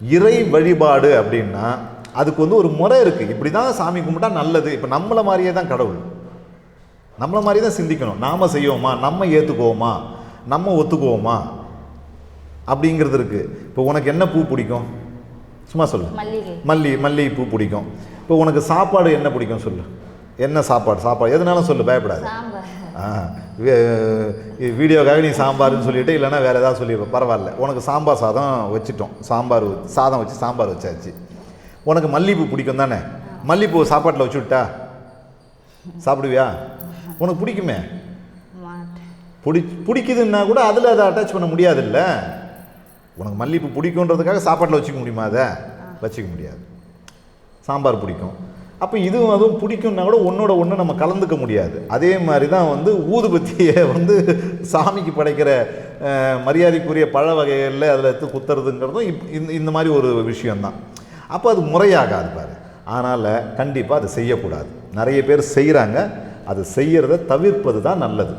இறை வழிபாடு அப்படின்னா அதுக்கு வந்து ஒரு முறை இருக்குது இப்படி தான் சாமி கும்பிட்டா நல்லது. இப்போ நம்மளை மாதிரியே தான் கடவுள். நம்மளை மாதிரி தான் சிந்திக்கணும். நாம் செய்வோமா? நம்ம ஏற்றுக்குவோமா நம்ம ஒத்துக்குவோமா? அப்படிங்கிறது இருக்குது இப்போ உனக்கு என்ன பூ பிடிக்கும்? சும்மா சொல்லு. மல்லிகை. மல்லி மல்லிகை பூ பிடிக்கும். இப்போ உனக்கு சாப்பாடு என்ன பிடிக்கும் சொல்லு? என்ன சாப்பாடு? சாப்பாடு. எதுனாலும் சொல்லு பயப்படாது. வீடியோக்காக நீ சாம்பார்னு சொல்லிட்டு இல்லைனா வேறு ஏதாவது சொல்லிடுவோம் பரவாயில்ல. உனக்கு சாம்பார் சாதம் வச்சுட்டோம். சாம்பார் சாதம் வச்சு சாம்பார் வச்சாச்சு. உனக்கு மல்லிகைப்பூ பிடிக்கும் தானே? மல்லிகைப்பூ சாப்பாட்டில் வச்சு விட்டா? சாப்பிடுவியா? உனக்கு பிடிக்குமே? பிடி பிடிக்குதுன்னா கூட அதில் அதை அட்டாச் பண்ண முடியாதுல்ல. உனக்கு மல்லிகைப்பூ பிடிக்குன்றதுக்காக சாப்பாட்டில் வச்சுக்க முடியுமா அதை? வச்சுக்க முடியாது. சாம்பார் பிடிக்கும். அப்போ இதுவும் அதுவும் பிடிக்கும்னா கூட ஒன்றோட ஒன்று நம்ம கலந்துக்க முடியாது. அதே மாதிரி தான் வந்து ஊதுபத்தியை வந்து சாமிக்கு படைக்கிற மரியாதைக்குரிய பழ வகைகளில் அதில் எடுத்து குத்துறதுங்கிறதும் இப் இந்த இந்த மாதிரி ஒரு விஷயந்தான் அப்போ அது முறையாகாது பாரு. அதனால் கண்டிப்பாக அது செய்யக்கூடாது. நிறைய பேர் செய்கிறாங்க அது செய்கிறத தவிர்ப்பது தான் நல்லது.